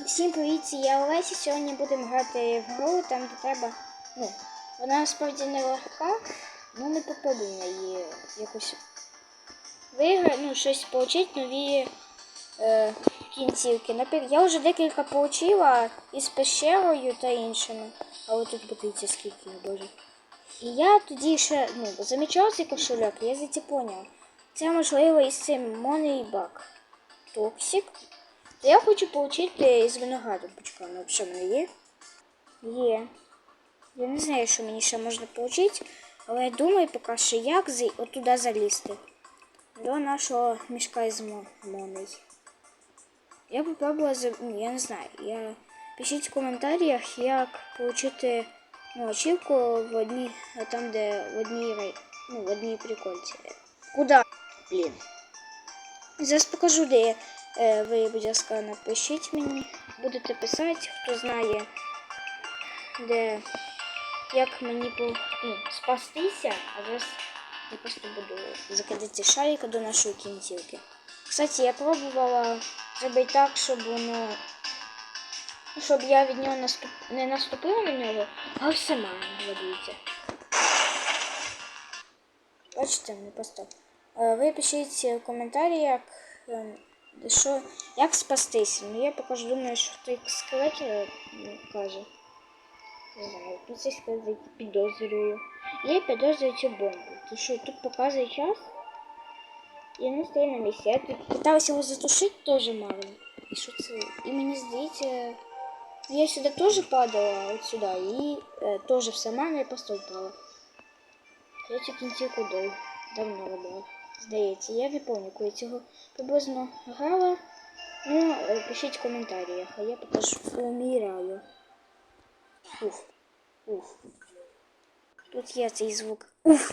Всім привіт, я Олеся. Сьогодні будемо грати в гру, там де треба. Ну, вона насправді не легка, ну не на її якось виграти, ну, щось отримати, нові е, кінцівки. Наприклад, я вже декілька отримала із пещерою та іншими. Але тут подивіться скільки, боже. І я тоді ще ну, замічав цей кошельок, я за це можливо із цим Money Bug. Токсик. Я хочу отримати з винограду пучка. Ну, що є? Є. Я не знаю, що мені ще можна отримати, але я думаю поки що, як з... отуди залізти. До нашого мішка із мо- моней. Я попробувала за. Ну, я не знаю. Я... Пишіть в коментарях, як отримати ну, ачівку в одній, там, де в одній ну, в одній прикольці. Куда? Блін. Зараз покажу, де я. Е, ви, будь ласка, напишіть мені. Будете писати, хто знає, де як мені ну, спастися, а зараз я просто буду закидати шарика до нашої кінцівки. Кстати, я пробувала зробити так, щоб воно. ну, Щоб я від нього наступ... не наступила на нього, а все має. Бачите, не просто. Е, Ви пишіть в коментарях, ем, що, як спастися. Ну я поки що думаю, що той скелет е, ну, каже. Не знаю, ну це сказати підозрюю. Я підозрюю цю бомбу. Тому що тут показує час. І не стає на місці. Я тут питалася його затушити теж мало. І що це? І мені здається. ну, Я сюди теж падала, от сюди, і е, теж все мало, я просто впала. Я цю кінцівку дов, давно робила. Здається, я не пам'ятаю, коли цього приблизно грала. Ну, е, пишіть в коментарях, а я покажу умираю. Уф. Уф. Тут є цей звук. Уф.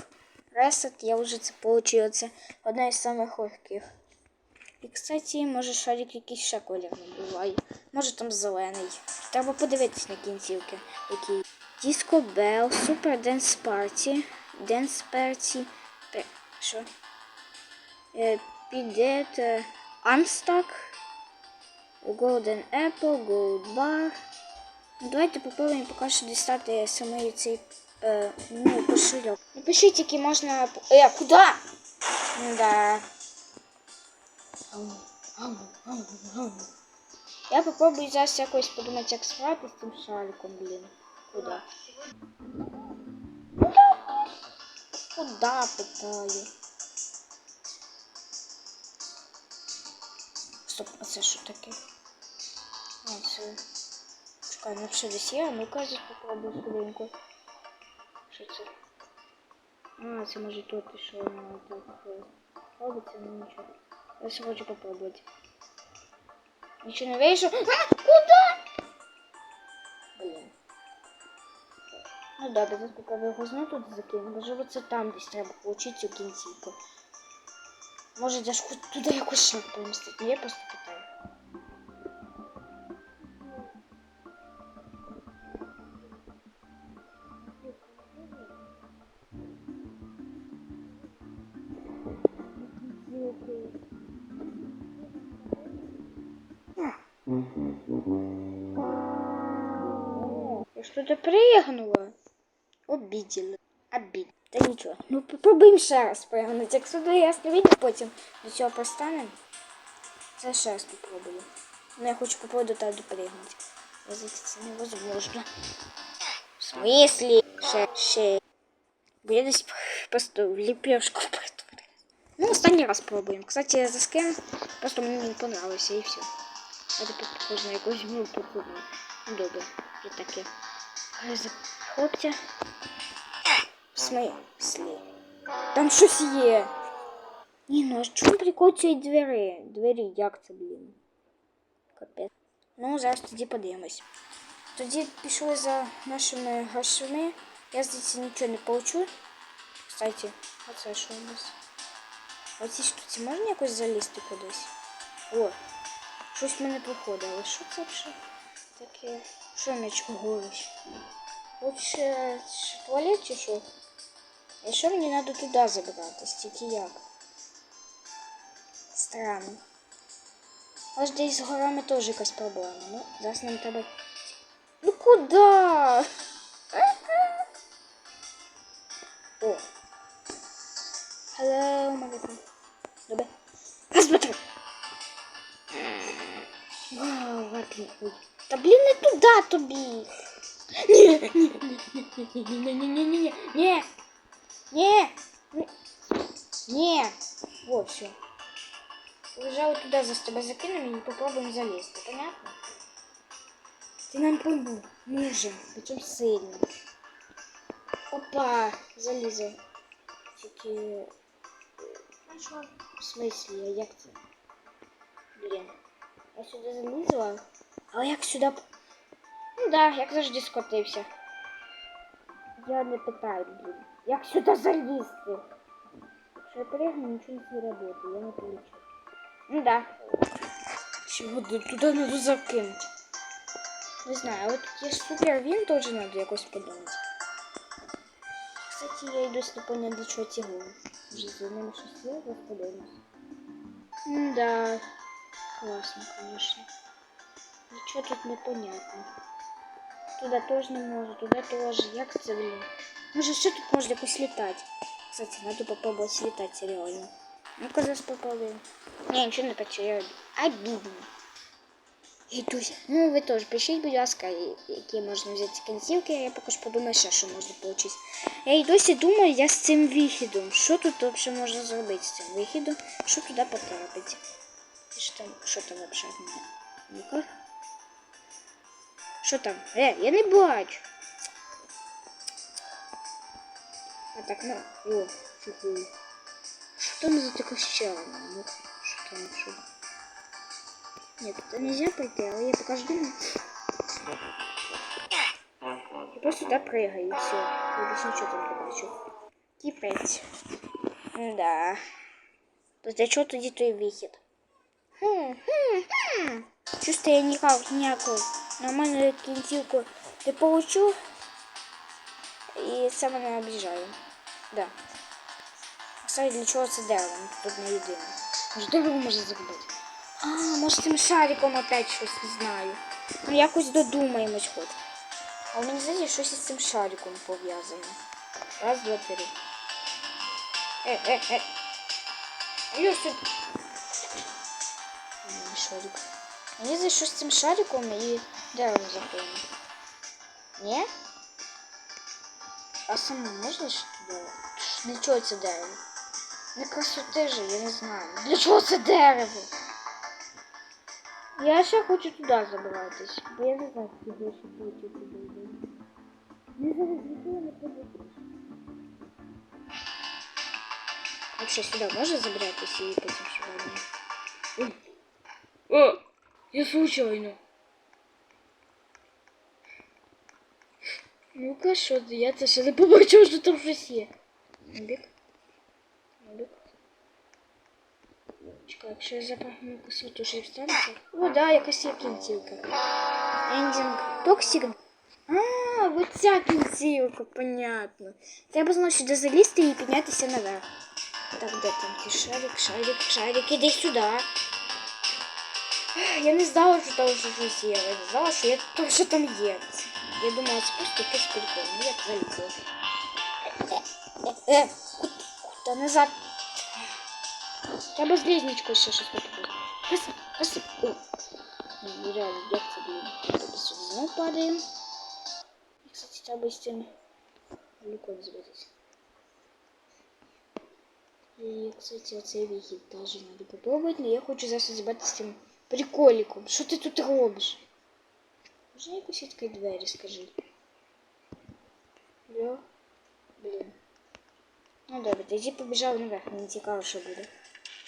Ресет, я вже це получила. Це одна із самих легких. І, кстати, може шарик якийсь ще колір буває. Може там зелений. Треба подивитись на кінцівки. Який. Disco Bell, Super Dance Party, Dance Party. Пе- Що? Е, Підет е, Unstuck, Golden Apple, Gold Bar. Ну, Давайте попробуємо поки що дістати саме цей е, ну, кошельок. Напишіть, які можна. по- Е, куди? Ну да. Ау, ау, ау, ау. Я попробую зараз якось подумати, як справити з цим шариком, блін. Куда? Куда питаю? Стоп, а це що таке? А, це. Чекай, ну все десь є, а ну-ка попробую хвилинку. Що це? А, це може тут що воно так робиться, ну нічого. Я ще хочу попробувати. Нічого не вийшло. А, куди? Блін. Ну добре, зараз попробую його знову тут закину. Можливо, це там десь треба получити цю кінцівку. Може, я ж туди якось шаг помістити. Я просто Я что-то прыгнула. Обидела. Обид. Та нічого. Ну попробуємо ще раз пригнути. Якщо буде ясно відео, потім до цього простанемо. Це ще раз попробую. Ну я хочу попробувати до тебе допригнути. Я це невозможно. В смислі? Ще, ще. Бо я десь просто в ліпешку. Ну, останній раз пробуємо. Кстати, за скин просто мені не понравився і все. Я тепер похоже на якусь гру походну. Ну добре, і таке. Ризик хлопця. В смислі? Там щось є. Ні, ну а в чому прикол цієї двері? Двері, як це, блін? Капець. Ну, зараз тоді подивимось. Тоді пішли за нашими грошима. Я здається нічого не получу. Кстати, оце що у нас? А ці штуці можна якось залізти кудись? О, щось мене проходить, але що це вже таке? Що м'яч горить? Лучше туалет чи що? А що мені треба туди забратись? Тільки як? Странно. Але ж десь з горами теж якась проблема. Ну, зараз нам треба. Ну куди? О. Hello, motherfucker. Та блін, не туди тобі. Ні, ні, ні, ні, ні, ні, ні, ні, ні, ні, ні, ні. Во, все. Лежал туда за тобой закинем и попробуем залезть. Понятно? Ты нам помог. Можем. Причем сильно. Опа, залізай. Тільки... В смысле, а як це? Блін. Я сюди залізла. Але як сюди... Ну да, як завжди скотився. Я не питаю, блін. Як сюди залізти? Якщо я пригну, нічого не работает, я не получу. Ну да. Чего туда надо закинуть? Не знаю, а вот ж супер він тоже надо якось подумати. Кстати, я йду не понять, для. Вже за ними щось є, я подивлюсь. Ну да. Класно, конечно. Нічого тут не понятно. Туда тоже не можу, туда тоже. Як це, блін? Може, ще тут можна якось літати. Кстати, надо попробовать летать реально. Ну-ка, зараз попробуем. Не, нічого не потеряю. Обідно. Ідусь. Ну, ви теж пишіть, будь ласка, і- які можна взяти кінцівки, я поки що подумаю, ще що можна отримати. Я й досі думаю, я з цим вихідом. Що тут взагалі можна зробити з цим вихідом? Що туди потрапити? І Що там, що там взагалі? Ну-ка. Що там? Е, я не бачу. А так, ну, о, фігу. Що там за таке ще? Ну, що там, що? Нет, это нельзя пройти, але я покажу думаю. Я просто туда прыгаю, и все. Я больше ничего там не хочу. Кипеть. Да. То для чого тоді той вихід? Хм, Чувствую, я ніяк, ніяку нормальну кінцівку не получу. І це мене обіжає. Да. Кстати, для чого це дерево? Тут не єдине. Може дерево може зробити? А, може цим шариком опять щось не знаю. Ну якось додумаємось хоч. А у мені здається, щось із цим шариком пов'язано. Раз, два, три. Е, е, е. Ні, шарик. Мені здається, що з цим шариком і дерево заходимо. Ні? А саме можна ж туди? Для чого це дерево? Не красоти же, я не знаю. Для чого це дерево? Я ще хочу туди забиратись, бо я не знаю, як я ще хочу туди йти. Не зараз ніколи не подивитись. Вообще сюди можна забиратись і потім швидко? О, я случайно. Ну-ка, що ти? Я це ще не побачив, що там щось є. Набік. Набік. Чекай, якщо я запахну косу, ще й встанеться. О, да, якась є кінцівка. Ендінг. Токсик. А, вот ця кінцівка, понятно. Треба знову сюди залізти і піднятися наверх. Так, де там ти шарик, шарик, шарик, іди сюди. Я не знала, що там вже щось є. Я не знала, що я то, що там є. Я думала, це просто якийсь прикол. Ну, як залізла. Е, е, куди, куди назад? Треба з лізничкою ще щось попробувати. Раз, раз. О. Ні, ну реально, як це, блін? Тобто сюди знову падаємо. І, кстати, треба з цим глюком збитися. І, кстати, оцей вихід теж треба попробувати, але я хочу зараз збити з цим приколіком. Що ти тут робиш? Можна якось відкрити двері, скажи? Бля. Блін. Ну добре, тоді побіжав наверх, мені цікаво, що буде.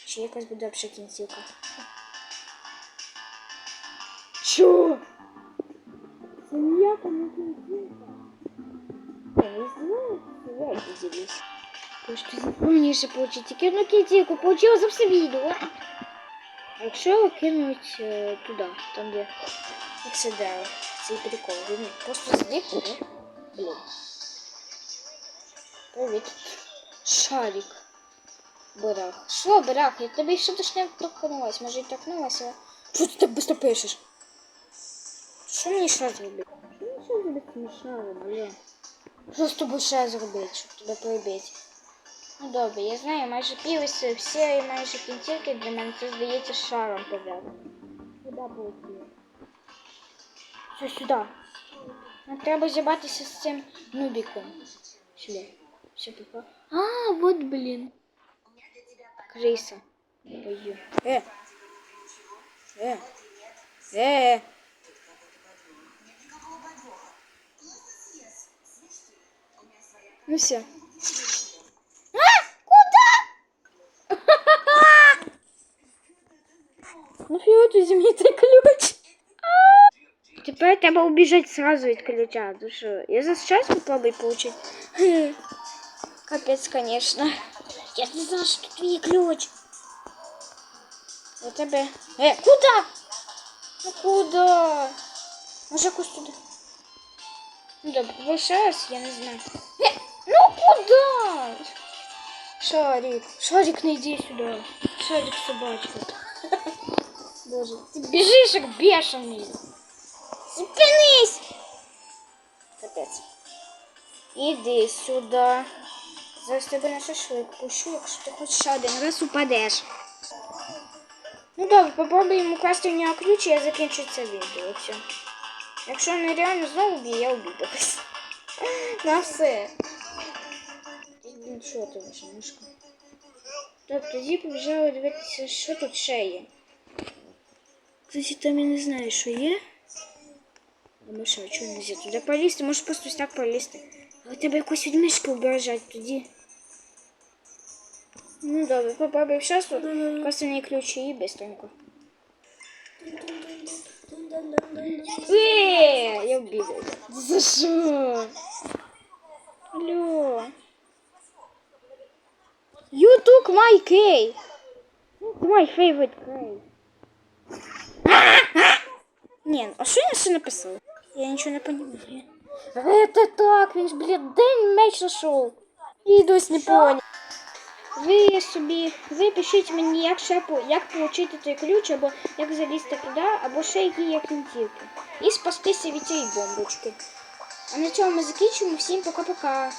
Чи якась буде взагалі кінцівка. Чо? Це ніяка не кінцівка. Я не знаю, я ділюсь. То що повніше получить. Тільки одну кінцівку получила за все відео. А якщо кинуть е, туди, там де це дерево, цей прикол, він просто зліпне. Блін. Привіт. Шарик. Барах. Що, барах? Я тобі ще точно торкнулась. Може і торкнулася. Що ти так швидко пишеш? Що мені ще зробити? Що мені ще зробити смішного, бля? Що з тобою ще зробити, щоб тебе прибити? Ну добре, я знаю, майже півоси, всі і майже кінцівки для мене це здається шаром подряд. Куди полетіли? Все сюди. Нам треба зібратися з цим нубіком. Сюди. Все попало. А, вот блин. Крыса. Бою. Э. Э. Э. Ну все. Ну фига тут знаменитый ключ. Тепер треба убіжати сразу від ключа. Ну що, я за час попробую получить. Хм. Капець, конечно. Я не знала, що тут твій ключ. У тебе. Е, куда? Ну куда? Може якось туди. Ну добре, ви ще раз, я не знаю. Е, ну куда? Шарик. Шарик, не йди сюди. Шарик собачка. Боже, ти біжиш як бешений. Зупинись! Капець. Іди сюди. Зараз тебе на шашлик пущу, якщо ти хоч ще один раз упадеш. Ну добре, попробуємо украсти у нього ключ, і я закінчу це відео. Все. Якщо він реально знову б'є, я обідалась. На все. Ну що ти мишка? Так, тоді побіжали дивитися, що тут ще є. Кстати, там я не знаю, що є. А ми що, чого не туди полізти? Може просто ось так полізти. Але тебе якусь відмишку ображать тоді. Ну добре, попробуй ще раз. Косвенні ключі і быстренько. Е, я обідаю. За що? Алло. You took my key. My favorite key. Ні, а що він ще написав? Я нічого не понимаю. Это так, він ж, блядь, день меч знайшов. І досі не понял. Ви собі, ви пишіть мені, як ще по- як отримати той ключ, або як залізти туди, або ще які є кінцівки. І спастися від цієї бомбочки. А на цьому ми закінчуємо. Всім пока-пока.